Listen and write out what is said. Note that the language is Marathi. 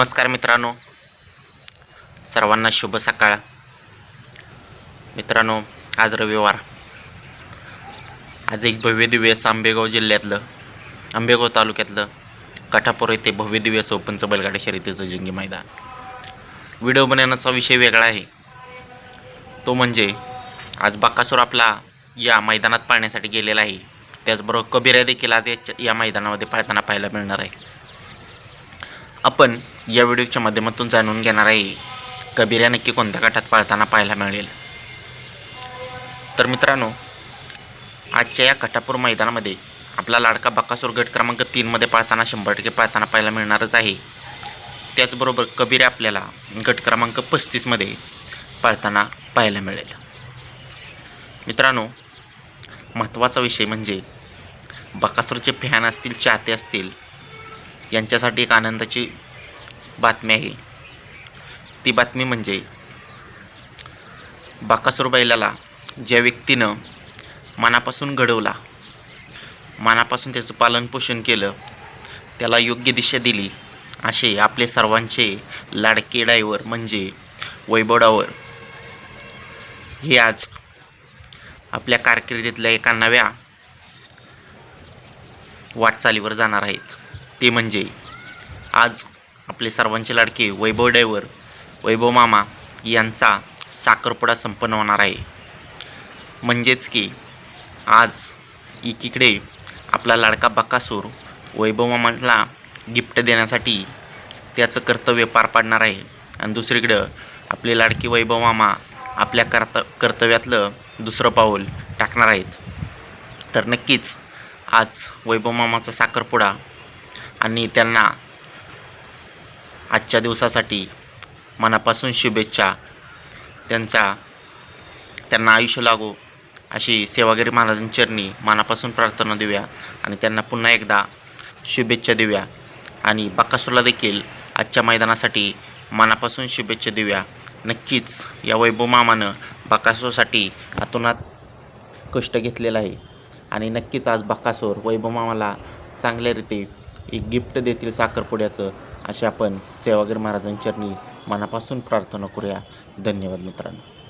नमस्कार मित्रांनो. सर्वांना शुभ सकाळ. मित्रांनो आज रविवार. आज एक भव्य दिव्य असं आंबेगाव जिल्ह्यातलं आंबेगाव तालुक्यातलं कठापूर येथे भव्य दिव्य असं ओपनचं बैलगाडी शर्यतीचं जंगी मैदान. व्हिडिओ बनवण्याचा विषय वेगळा आहे. तो म्हणजे आज बाकासूर आपला या मैदानात पाळण्यासाठी गेलेला आहे. त्याचबरोबर कबिरा देखील आज याच्या- या मैदानामध्ये पाळताना पाहायला मिळणार आहे. आपण या व्हिडिओच्या माध्यमातून जाणून घेणार आहे कबीरा नक्की कोणत्या गटात पाळताना पाहायला मिळेल? तर मित्रांनो आजच्या या कटापूर मैदानामध्ये आपला लाडका बक्कासूर गट क्रमांक तीनमध्ये पाळताना शंभर टक्के पाळताना पाहायला मिळणारच आहे. त्याचबरोबर कबीरे आपल्याला गट क्रमांक पस्तीसमध्ये पाळताना पाहायला मिळेल. मित्रांनो महत्त्वाचा विषय म्हणजे बकासूरचे फॅन असतील चाहते असतील यांच्यासाठी एक आनंदाची बातमी आहे. ती बातमी म्हणजे बाकासूर बैलाला ज्या व्यक्तीनं मनापासून घडवला मनापासून त्याचं पालनपोषण केलं त्याला योग्य दिशा दिली असे आपले सर्वांचे लाडके डायवर म्हणजे वैभवडावर. हे आज आपल्या कारकिर्दीतल्या एका नव्या वाटचालीवर जाणार आहेत. ते म्हणजे आज आपले सर्वांचे लाडके वैभव डायवर वैभव मामा यांचा साखरपुडा संपन्न होणार आहे. म्हणजेच की आज एकीकडे आपला लाडका बकासूर वैभव मामाला गिफ्ट देण्यासाठी त्याचं कर्तव्य पार पाडणार आहे. आणि दुसरीकडं आपले लाडके वैभव मामा आपल्या कर्त कर्तव्यातलं दुसरं पाऊल टाकणार आहेत. तर नक्कीच आज वैभव मामाचा साखरपुडा आणि त्यांना आजच्या दिवसासाठी मनापासून शुभेच्छा. त्यांचा त्यांना आयुष्य लागो. अशी सेवागिरी महाराजांचरणी मनापासून प्रार्थना देऊया आणि त्यांना पुन्हा एकदा शुभेच्छा देऊया. आणि बक्कासूरला देखील आजच्या मैदानासाठी मनापासून शुभेच्छा देऊया. नक्कीच या वैभव मामानं बक्कासूरसाठी अतोनात कष्ट घेतलेलं आहे. आणि नक्कीच आज बक्कासूर वैभव मामाला चांगल्यारीते एक गिफ्ट देतील साखरपुड्याचं अशी आपण सेवागीर महाराजांचरणी मनापासून प्रार्थना करूया. धन्यवाद मित्रांनो.